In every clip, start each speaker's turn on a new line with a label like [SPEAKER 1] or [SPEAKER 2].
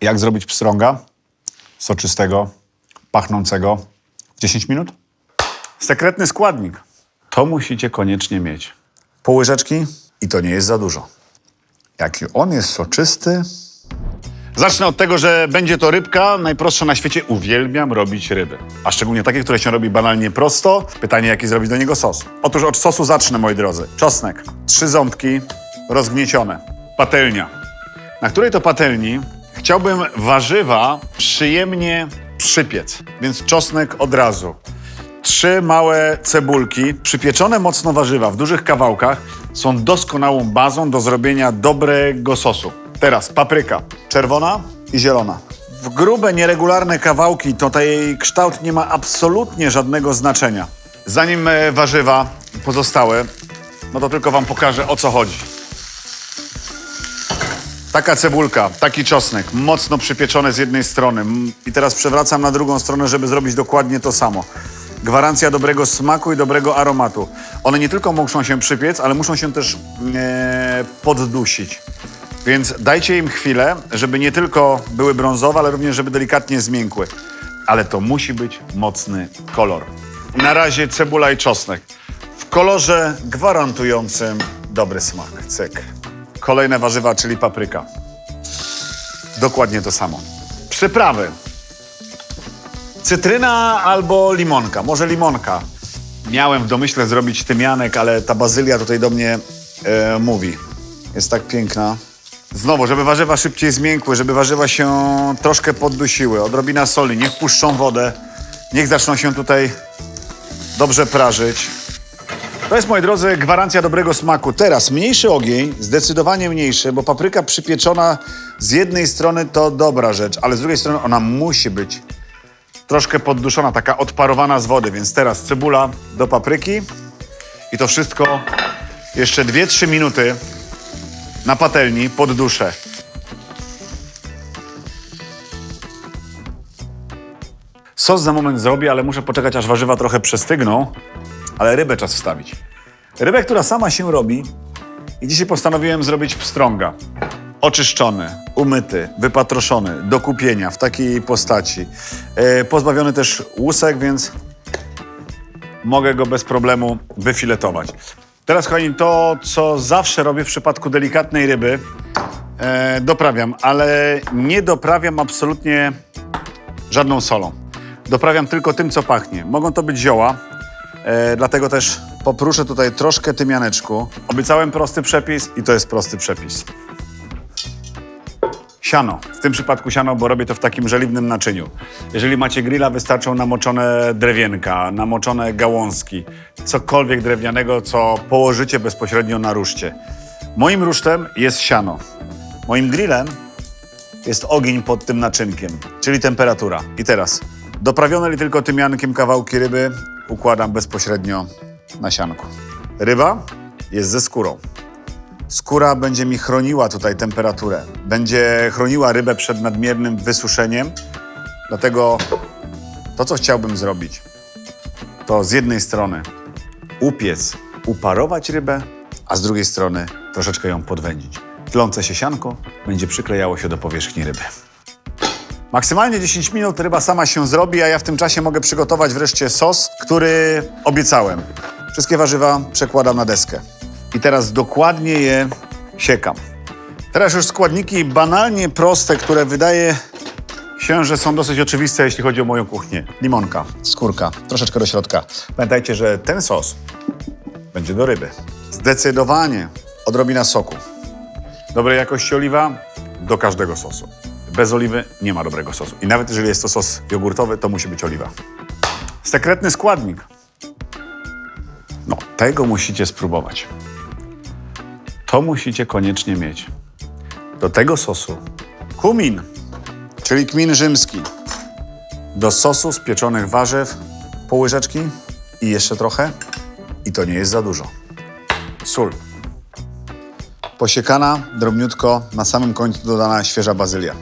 [SPEAKER 1] Jak zrobić pstrąga soczystego, pachnącego w 10 minut? Sekretny składnik. To musicie koniecznie mieć. Pół łyżeczki i to nie jest za dużo. Jaki on jest soczysty. Zacznę od tego, że będzie to rybka najprostsza na świecie. Uwielbiam robić ryby. A szczególnie takie, które się robi banalnie prosto. Pytanie, jaki zrobić do niego sos. Otóż od sosu zacznę, moi drodzy. Czosnek. Trzy ząbki rozgniecione. Patelnia. Na której to patelni chciałbym warzywa przyjemnie przypiec. Więc czosnek od razu. Trzy małe cebulki, przypieczone mocno warzywa w dużych kawałkach są doskonałą bazą do zrobienia dobrego sosu. Teraz papryka, czerwona i zielona. W grube, nieregularne kawałki to tej kształt nie ma absolutnie żadnego znaczenia. Zanim e, warzywa pozostałe, no to tylko wam pokażę o co chodzi. Taka cebulka, taki czosnek, mocno przypieczone z jednej strony. I teraz przewracam na drugą stronę, żeby zrobić dokładnie to samo. Gwarancja dobrego smaku i dobrego aromatu. One nie tylko muszą się przypiec, ale muszą się też e, poddusić. Więc dajcie im chwilę, żeby nie tylko były brązowe, ale również, żeby delikatnie zmiękły. Ale to musi być mocny kolor. Na razie cebula i czosnek. W kolorze gwarantującym dobry smak. Cyk. Kolejne warzywa, czyli papryka. Dokładnie to samo. Przyprawy. Cytryna albo limonka. Może limonka. Miałem w domyśle zrobić tymianek, ale ta bazylia tutaj do mnie e, mówi. Jest tak piękna. Znowu, żeby warzywa szybciej zmiękły, żeby warzywa się troszkę poddusiły. Odrobina soli, niech puszczą wodę. Niech zaczną się tutaj dobrze prażyć. To jest, moi drodzy, gwarancja dobrego smaku. Teraz mniejszy ogień, zdecydowanie mniejszy, bo papryka przypieczona z jednej strony to dobra rzecz, ale z drugiej strony ona musi być troszkę podduszona, taka odparowana z wody. Więc teraz cebula do papryki i to wszystko jeszcze 2-3 minuty na patelni pod duszę. Sos za moment zrobię, ale muszę poczekać, aż warzywa trochę przestygną. Ale rybę czas wstawić. Rybę, która sama się robi. I dzisiaj postanowiłem zrobić pstrąga. Oczyszczony, umyty, wypatroszony, do kupienia w takiej postaci. E, pozbawiony też łusek, więc mogę go bez problemu wyfiletować. Teraz, kochani, to, co zawsze robię w przypadku delikatnej ryby, e, doprawiam, ale nie doprawiam absolutnie żadną solą. Doprawiam tylko tym, co pachnie. Mogą to być zioła, e, dlatego też popruszę tutaj troszkę tymianeczku. Obiecałem prosty przepis i to jest prosty przepis. Siano. W tym przypadku siano, bo robię to w takim żeliwnym naczyniu. Jeżeli macie grilla, wystarczą namoczone drewienka, namoczone gałązki, cokolwiek drewnianego, co położycie bezpośrednio na ruszcie. Moim rusztem jest siano. Moim grillem jest ogień pod tym naczynkiem, czyli temperatura. I teraz doprawione tylko tymiankiem kawałki ryby układam bezpośrednio na sianku. Ryba jest ze skórą. Skóra będzie mi chroniła tutaj temperaturę. Będzie chroniła rybę przed nadmiernym wysuszeniem. Dlatego to, co chciałbym zrobić, to z jednej strony upiec, uparować rybę, a z drugiej strony troszeczkę ją podwędzić. Tlące się sianko będzie przyklejało się do powierzchni ryby. Maksymalnie 10 minut ryba sama się zrobi, a ja w tym czasie mogę przygotować wreszcie sos, który obiecałem. Wszystkie warzywa przekładam na deskę. I teraz dokładnie je siekam. Teraz już składniki banalnie proste, które wydaje się, że są dosyć oczywiste, jeśli chodzi o moją kuchnię. Limonka, skórka, troszeczkę do środka. Pamiętajcie, że ten sos będzie do ryby. Zdecydowanie odrobina soku. Dobrej jakości oliwa do każdego sosu. Bez oliwy nie ma dobrego sosu. I nawet jeżeli jest to sos jogurtowy, to musi być oliwa. Sekretny składnik. No, tego musicie spróbować. To musicie koniecznie mieć. Do tego sosu kumin, czyli kmin rzymski. Do sosu z pieczonych warzyw pół łyżeczki i jeszcze trochę. I to nie jest za dużo. Sól. Posiekana drobniutko, na samym końcu dodana świeża bazylia.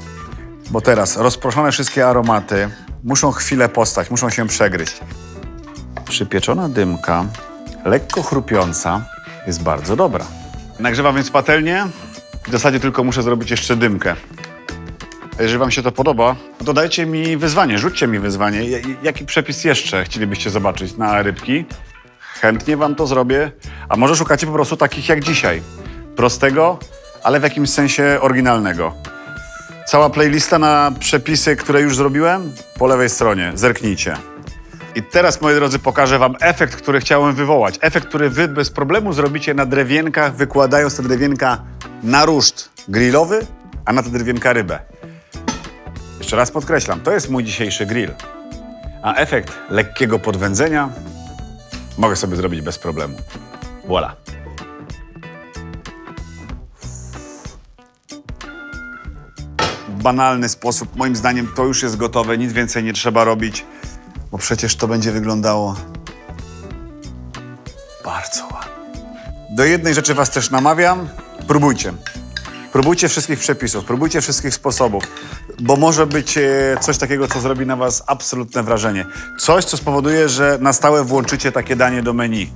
[SPEAKER 1] Bo teraz rozproszone wszystkie aromaty muszą chwilę postać, muszą się przegryźć. Przypieczona dymka, lekko chrupiąca, jest bardzo dobra. Nagrzewam więc patelnię. W zasadzie tylko muszę zrobić jeszcze dymkę. A Jeżeli Wam się to podoba, to dajcie mi wyzwanie, rzućcie mi wyzwanie. Ja- Jaki przepis jeszcze chcielibyście zobaczyć na rybki? Chętnie Wam to zrobię. A może szukacie po prostu takich jak dzisiaj. Prostego, ale w jakimś sensie oryginalnego. Cała playlista na przepisy, które już zrobiłem, po lewej stronie. Zerknijcie. I teraz, moi drodzy, pokażę Wam efekt, który chciałem wywołać. Efekt, który Wy bez problemu zrobicie na drewienkach, wykładając te drewienka na ruszt grillowy, a na te drewienka rybę. Jeszcze raz podkreślam, to jest mój dzisiejszy grill. A efekt lekkiego podwędzenia mogę sobie zrobić bez problemu. Voila. W banalny sposób, moim zdaniem, to już jest gotowe, nic więcej nie trzeba robić, bo przecież to będzie wyglądało bardzo ładnie. Do jednej rzeczy Was też namawiam, próbujcie. Próbujcie wszystkich przepisów, próbujcie wszystkich sposobów, bo może być e, coś takiego, co zrobi na Was absolutne wrażenie. Coś, co spowoduje, że na stałe włączycie takie danie do menu.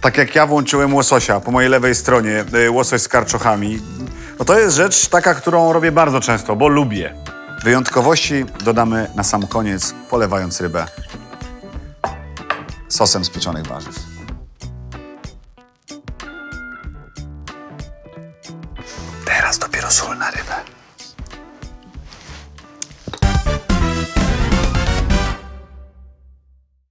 [SPEAKER 1] Tak jak ja włączyłem łososia po mojej lewej stronie, e, łosoś z karczochami. No to jest rzecz taka, którą robię bardzo często, bo lubię. Wyjątkowości dodamy na sam koniec, polewając rybę sosem z pieczonych warzyw.